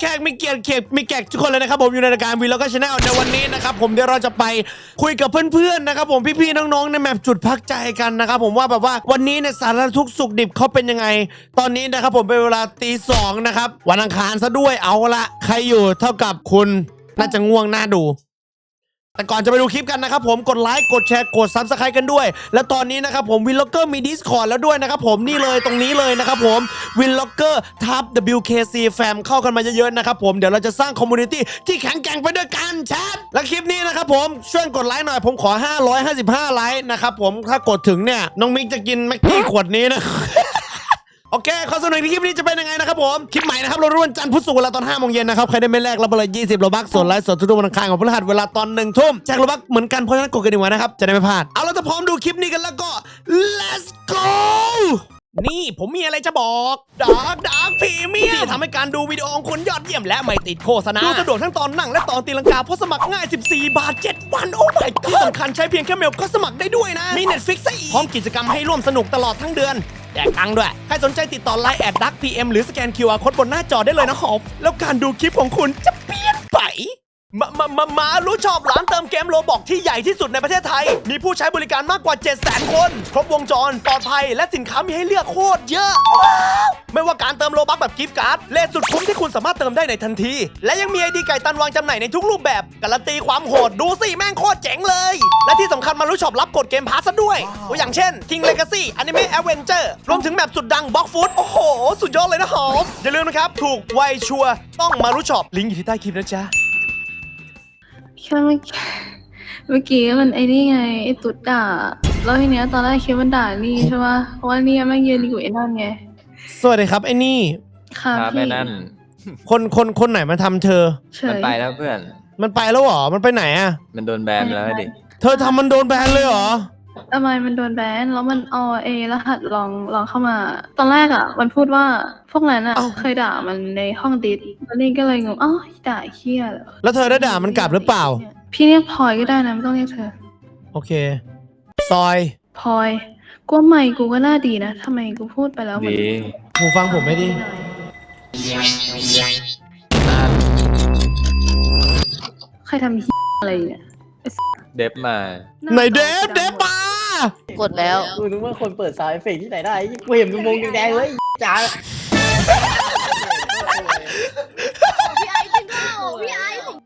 แขกมีเกียรติเขกมีแขกทุกคนเลยนะครับผมอยู่ในรายการวีแล้วก็ชาแนลในวันนี้นะครับผมเดี๋ยวเราจะไปคุยกับเพื่อนๆนะครับผมพี่ๆน้องๆในแมปจุดพักใจกันนะครับผมว่าแบบว่าวันนี้ในยสารทุกข์สุขดิบเขาเป็นยังไง ตอนนี้นะครับผมเป็นเวลาตีสองนะครับวันอังคารซะด้วยเอาละใครอยู่เท่ากับคุณน่าจะง่วงหน้าดู แต่ก่อนจะไปดูคลิปกันนะครับผมกดไลค์กดแชร์กดซับสไครต์กันด้วย และตอนนี้นะครับผมวินล็อกเกอร์มี Discord แล้วด้วยนะครับผมนี่เลยตรงนี้เลยนะครับผมวินล็อกเกอร์ทับ WKC Fam เข้ากันมาเยอะๆนะครับผมเดี๋ยวเราจะสร้างคอมมูนิตี้ที่แข็งแกร่งไปด้วยกันแชทและคลิปนี้นะครับผมช่วยกดไลค์หน่อยผมขอ 555 ไลค์นะครับผมถ้ากดถึงเนี่ยน้องมิกจะกินแม็กกี้ขวดนี้นะ โอเคขอเสนอในคลิปนี้จะเป็นยังไงนะครับผม คลิปใหม่นะครับเรารุ่นจันทร์พุธศุกร์เวลาตอน5โมงเย็นนะครับ ใครได้ไม่แรกรับไปเลย20โลบักส่วนไลฟ์สดทุกๆวันอังคารของพฤหัสเวลาตอนหนึ่งทุ่มแจกโลบักเหมือนกันเพราะฉะนั้นกดกันดีกว่านะครับ จะได้ไม่พลาด เอาเราจะพร้อมดูคลิปนี้กันแล้วก็ let's go นี่ผมมีอะไรจะบอกดาร์กดาร์กพรีเมียมที่ทำให้การดูวิดีโอของคุณยอดเยี่ยมและไม่ติดโฆษณาดูสะดวกทั้งตอนนั่งและตอนตีลังกาเพราะสมัครง่าย 14 บาท 7 วัน โอ้ my ที่สำคัญใช้เพียงแค่เมลก็สมัครได้ด้วยนะ มี Netflix ซะอีกพร้อมกิจกรรมให้ร่วมสนุกตลอดทั้งเดือนแจกตังค์ด้วย ใครสนใจติดต่อไลน์แอดดักพีเอ็มหรือสแกน QR โค้ดบนหน้าจอได้เลยนะฮอบแล้วการดูคลิปของคุณจะเปลี่ยนไป มามามามารู้ชอบร้านเติมเกมโลบอกที่ใหญ่ที่สุดในประเทศไทย มีผู้ใช้บริการมากกว่า7 0 0 0 0 0 คน ครบวงจร ปลอดภัย และสินค้ามีให้เลือกโคตรเยอะว้าวไม่ว่าการเติมโลบัคแบบกิฟต์การ์ด เลทสุดคุ้มที่คุณสามารถเติมได้ในทันที และยังมีไอดีไก่ตันวางจำหน่ายในทุกรูปแบบ การันตีความโหด ดูสิแม่งโคตรเจ๋งเลย และที่สำคัญมารู้ชอบรับกดเกมพาสซะด้วยตัวอย่างเช่น King Legacy Anime Adventure รวมถึงแมปสุดดัง Box Food โอ้โห สุดยอดเลยนะหอมอย่าลืมนะครับถูกไวชัวร์ต้องมารู้ชอบลิงก์อยู่ที่ใต้คลิปนะจ๊ะ แค่เมื่อกี้เมื่อกี้มันไอ้นี่ไงไอ้ตุ๊ดด่าแล้วทีเนี้ยตอนแรกคิดว่ามันด่านี่ใช่ปะเพราะว่านี่แม่งยืนอยู่ไอ้นั่นไงสวัสดีครับไอ้นี่ ค่ะครับพี่แม่นั่น คนคนคนไหนมาทำเธอ เฉมันย ไปแล้วเพื่อน มันไปแล้วเหรอ มันไปไหนอะมันโดนแบนไปแล้วดิ เธอทำมันโดนแบนเลยเหรอ ทำไมมันโดนแบน แล้วมันเอาเอรหัสลองลองเข้ามา ตอนแรกอะ มันพูดว่าพวกนั้นอะเอ้าเคยด่ามันในห้องดิสแล้วนี่ก็เลยงงอ้าวด่าเฮียเหรอแล้วเธอได้ด่ามันกลับหรือเปล่า พี่เรียกพลอยก็ได้นะไม่ต้องเรียกเธอโอเค ซอยพลอยกูว่าไม่กูก็น่าดีนะทำไมกูพูดไปแล้วมันดีหูฟังผมไม่ดีนั่นใครทำเฮียอะไรเนี่ย เดฟมา ไหนเดฟเดฟมา กดแล้ว กูนึกว่าคนเปิดซาวด์เอฟเฟกต์ที่ไหนได้กูเห็นมึงมงแดงๆเลยจ้าพี่ไอ้กินข้าวพี่ไอ้ผม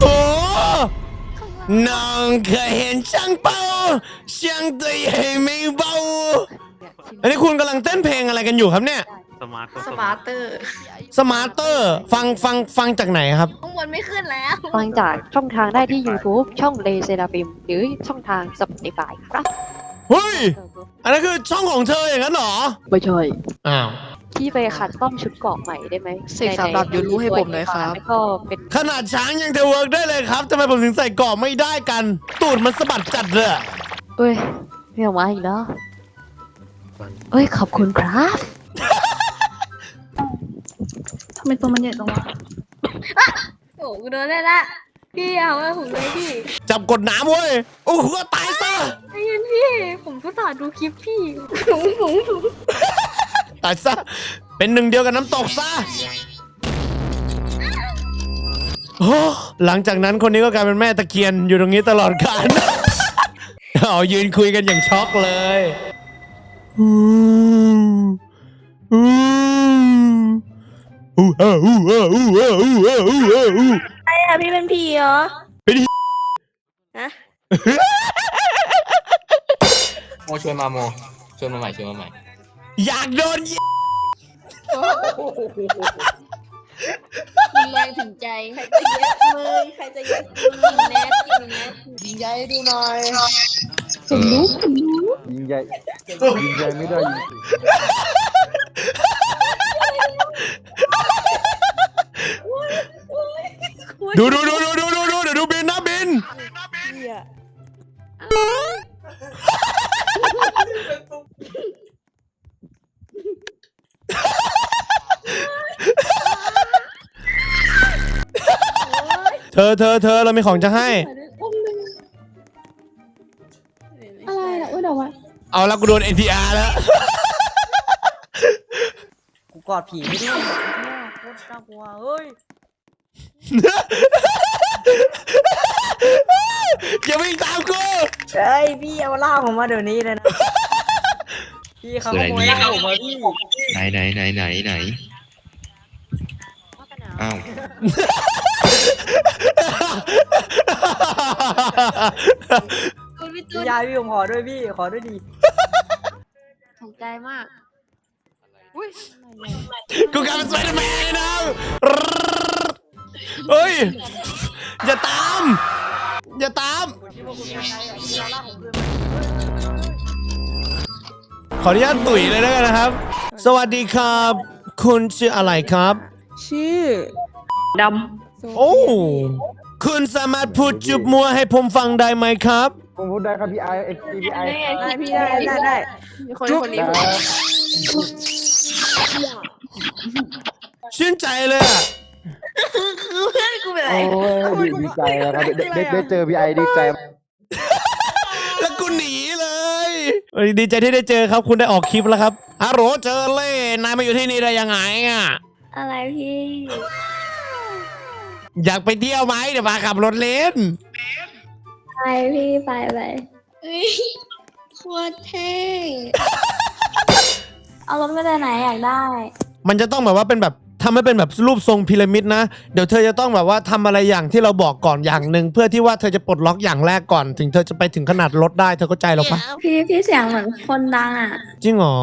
โอ้น้องเคยเห็นช่างเป่าช่างตัวใหญ่ไม่เบาอันนี้คุณกำลังเต้นเพลงอะไรกันอยู่ครับเนี่ย สมาร์เตอร์สมาร์เตอร์ฟังฟังฟังจากไหนครับ ข้างบนไม่ขึ้นแล้วฟังจากช่องทางได้ที่ YouTube ช่องเลเซราฟิมหรือช่องทาง Spotify ครับเฮ้ย อันนั้นคือช่องของเธออย่างนั้นเหรอ ไม่ใช่อ้าวที่ไปขัดซ่อมชุดเกราะใหม่ได้ไหมเสกสามดาบยูรู้ให้ผมหน่อยครับ แล้วก็เป็นขนาดช้างยังเทเวิร์กได้เลยครับทำไมผมถึงใส่เกราะไม่ได้กัน ตูดมันสะบัดจัดเลยอะเอ้ยไม่ออกมาอีกแล้วเอ้ยขอบคุณครับทำไมตัวมันใหญ่จังวะโอ้กูโดนได้ละ พี่เอาไว้ผมเลยพี่จับกดน้ำเว้ย โอ้โหตายซะใจเย็นพี่ ผมผู้สาห์ดูคลิปพี่ผมผมผมตายซะ เป็นหนึ่งเดียวกับน้ำตกซะโอ้หลังจากนั้นคนนี้ก็กลายเป็นแม่ตะเคียนอยู่ตรงนี้ตลอดกาล เอายืนคุยกันอย่างช็อกเลย อืมอืม อู้อ้าอู้อ้าอู้อ้าอู้อ้าอู้อ้าอู้ใช่ค่ะพี่เป็นผีเหรอเป็นฮะโมชวนมาโมชวนมาใหม่ชวนมาใหม่อยากโดนยิงรุนแรงถึงใจ ใครจะเย็ดมือใครจะเย็ดมือยิงแนทยิงแนทยิงใหญ่ดูหน่อยผมรู้ผมรู้ยิงใหญ่ยิงใหญ่ไม่ได้ยิง ดูดูดูดูดูดูดูเดี๋ยวดูบินนะบินเธอเธอเธอเรามีของจะให้อะไรนะอุ้ยเดี๋ยววะเอาละกูโดน NTR แล้ว กูกอดผีไม่ได้น่ากลัวเฮ้ย อย่าวิ่งตามกูเฮ้ยพี่เอาล่ากผมมาเดี๋ยวนี้เลยนะพี่เขาขโมยล่ากผมมาพี่ไหนไหนไหนไหนไหนอ้าวคุณพี่พี่ตุ้นยายพี่ผมขอด้วยพี่ขอด้วยดีถูกใจมากกูกลายเป็นสไปเดอร์แมนเลยนะ เฮ้ย อย่าตาม อย่าตามที่พวกคุณเป็นใครอะพี่เอาล่ากผมคืนมาขออนุญาตตุ๋ยเลยแล้วกันนะครับ สวัสดีครับ คุณชื่ออะไรครับ ชื่อดโอ้คุณสามารถพูดจุบมัวให้ผมฟังได้ไหมครับ ผมพูดได้ครับพี่ไอเอ็กซ์พี่ไอได้พี่ได้ได้ได้ำคนคนนี้ชื่นใจเลยอะ โอ้ยดีดีใจครับได้ได้ได้เจอพี่ไอดีใจ แล้วกูหนีเลยเอ้ยดีใจที่ได้เจอครับ คุณได้ออกคลิปแล้วครับฮัลโหลเจอเล่นายมาอยู่ที่นี่ได้ยังไงอะ อะไรพี่อยากไปเที่ยวไหมเดี๋ยวมาขับรถเล่น ไปพี่ไปไปเฮ้ยโคตรเท่เอารถมาจากไหนอยากได้ มันจะต้องแบบว่าเป็นแบบ ทำให้เป็นแบบรูปทรงพีระมิดนะ เดี๋ยวเธอจะต้องแบบว่าทำอะไรอย่างที่เราบอกก่อนอย่างหนึ่งเพื่อที่ว่าเธอจะปลดล็อกอย่างแรกก่อน ถึงเธอจะไปถึงขนาดรถได้เธอเข้าใจหรอปะพี่พี่เสียงเหมือนคนดังอะ จริงเหรอ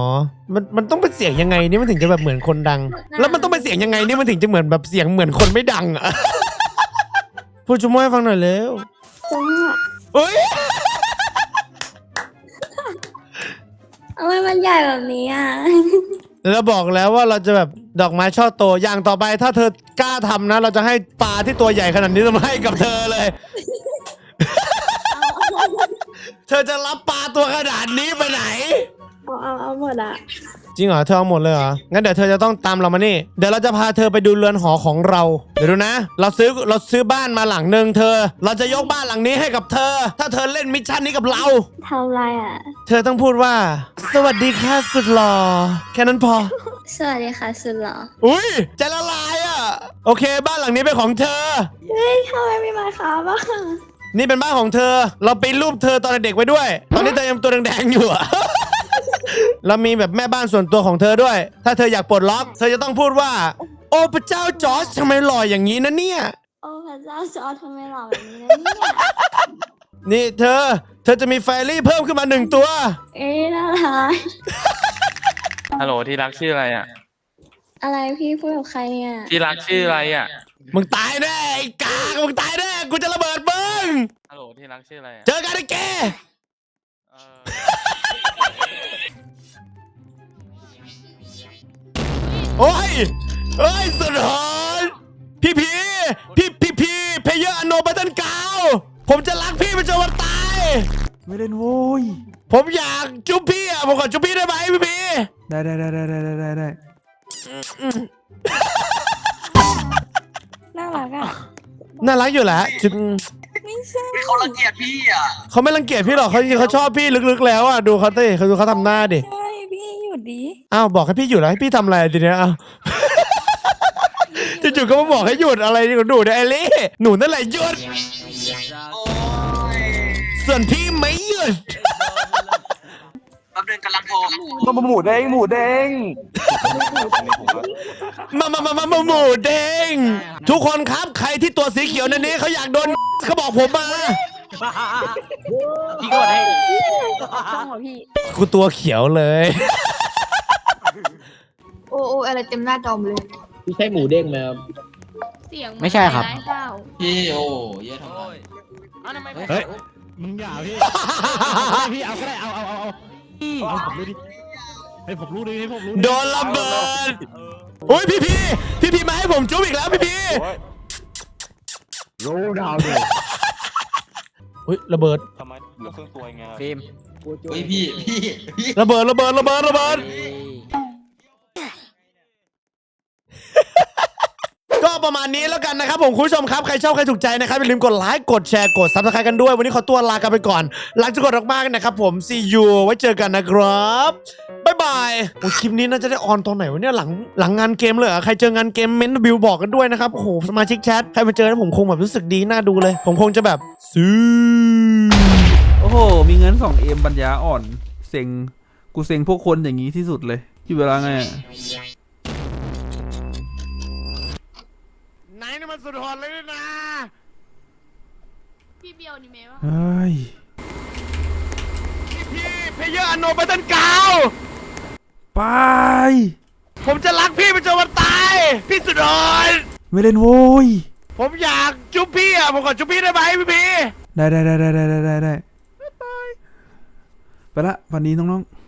มันมันต้องเป็นเสียงยังไงนี่มันถึงจะแบบเหมือนคนดัง แล้วมันต้องเป็นเสียงยังไงนี่มันถึงจะเหมือนแบบเสียงเหมือนคนไม่ดังอะพูดจุ๊มให้ฟังหน่อยเร็วจังอะเอ้ยทำไมมันใหญ่แบบนี้อะ เราบอกแล้วว่าเราจะแบบดอกไม้ช่อโตอย่างต่อไปถ้าเธอกล้าทำนะ เราจะให้ปลาที่ตัวใหญ่ขนาดนี้มาให้กับเธอเลย เธอจะรับปลาตัวขนาดนี้ไปไหน เอาเอาเอาหมดอะจริงเหรอเธอเอาหมดเลยเหรอ งั้นเดี๋ยวเธอจะต้องตามเรามานี่ เดี๋ยวเราจะพาเธอไปดูเรือนหอของเรา เดี๋ยวดูนะ เราซื้อเราซื้อบ้านมาหลังหนึ่งเธอ เราจะยกบ้านหลังนี้ให้กับเธอ ถ้าเธอเล่นมิชชั่นนี้กับเรา ทำอะไรอะเธอต้องพูดว่า สวัสดีค่ะสุดหล่อแค่นั้นพอ สวัสดีค่ะสุดหรออุ้ยใจละลายอะ โอเค บ้านหลังนี้เป็นของเธอ เฮ้ยทำไมไม่มาค้าบ้างนี่เป็นบ้านของเธอ เราปริ้นรูปเธอตอนเด็กๆไว้ด้วย ตอนนี้เธอยังตัวแดงๆอยู่อะ เรามีแบบแม่บ้านส่วนตัวของเธอด้วย ถ้าเธออยากปลดล็อก เธอจะต้องพูดว่า โอ้พระเจ้าจอร์จทำไมหล่ออย่างนี้นะเนี่ย โอ้พระเจ้าจอร์จทำไมหล่อแบบนี้นะเนี่ยนี่เธอ เธอจะมีแฟรี่เพิ่มขึ้นมาหนึ่งตัว เอ๊ะน่ารักฮัลโหลที่รักชื่ออะไรอะ อะไรพี่พูดกับใครเนี่ยที่รักชื่ออะไรอะ มึงตายแน่ไอ้กากมึงตายแน่กูจะระเบิดมึงฮัลโหลที่รักชื่ออะไรอะ เจอกันไอ้แก เออ โอ้ยเอ้ยสุดหอนพี่พีพี่พี่พีเพเยอร์อโนบัตันกาวผมจะรักพี่ไปจนวันตาย ไม่เล่นโว้ย ผมอยากจุ๊บพี่อะผมขอจุ๊บพี่ได้ไหมพี่พีได้ได้ได้ได้ได้ได้ได้น่ารักอะ น่ารักอยู่แหละจุ๊บเขารังเกียจพี่อะเขาไม่รังเกียจพี่หรอกเขาจริงๆเขาชอบพี่ลึกๆแล้วอะดูเขาดิเขาดูเขาทำหน้าดิใช่พี่หยุ ดดีอ้าวบอกให้พี่หยุดแล้วให้พี่ทำอะไรทีเนี้ยอ้าวจู่ๆก็มาบอกให้หยุดอะไรนี่ก็ดูเนี่ยไอเล่หนูนั่นแหละหยุดโอ้ยส่วนพี่ไม่หยุด แป๊บนึงกำลังโทรต้องมาหมูแดงหมูแดงมามามามามาหมูเด้งทุกคนครับใครที่ตัวสีเขียวในนี้เขาอยากโดน เขาบอกผมมาพี่กดให้ช่องเหรอพี่ กูตัวเขียวเลย โอ้โอ้อะไรเต็มหน้าจอมเลย พี่ใช่หมูเด้งไหมครับ เสียงไม่ใช่ครับพี่โอ้เยอะทำไมเฮ้ย มึงอย่าพี่ พี่เอาก็ได้เอาเอาเอาเอาพี่เอาผมรู้ดิให้ผมรู้ดิให้ผมรู้โดนระเบิดโอ้ยพี่พีพี่พีมาให้ผมจุ๊บอีกแล้วพี่พีโรดาวเลยอุ้ยระเบิดทำไมเหลือครึ่งตัวไงฟิล์มเฮ้ยพี่พี่พี่ระเบิดระเบิดระเบิดระเบิด ประมาณนี้แล้วกันนะครับผมคุณผู้ชมครับใครชอบใครถูกใจนะครับอย่าลืมกดไลค์กดแชร์กดซับสไครต์กันด้วย วันนี้ขอตัวลากันไปก่อนลาทุกคนมากๆนะครับผม see you ไว้เจอกันนะครับบ๊ายบายบายโอ้ยคลิปนี้น่าจะได้ออนตอนไหนวะเนี่ยหลังหลังงานเกมเลยเหรอใครเจองานเกมเม้นต์บิวบอกกันด้วยนะครับโอ้โหสมาชิกแชทใครมาเจอแล้วผมคงแบบรู้สึกดีน่าดูเลย ผมคงจะแบบซื้อโอ้โห มีเงินสองเอ็มปัญญาอ่อน เซ็ง กูเซ็งพวกคนอย่างนี้ที่สุดเลยที่เวลาไงอะ สุดหอนเลยนะพี่เบียวนี่เมย์วะเฮ้ย พี่เพเยอร์อโนไปตันกาวไป ผมจะรักพี่ไปจนวันตาย พี่สุดหอนไม่เล่นโว้ย ผมอยากจุ๊บพี่อะผมขอจุ๊บพี่ได้ไหมพี่พีได้ได้ได้ได้ได้ได้ได้ไปละวันนี้น้องๆ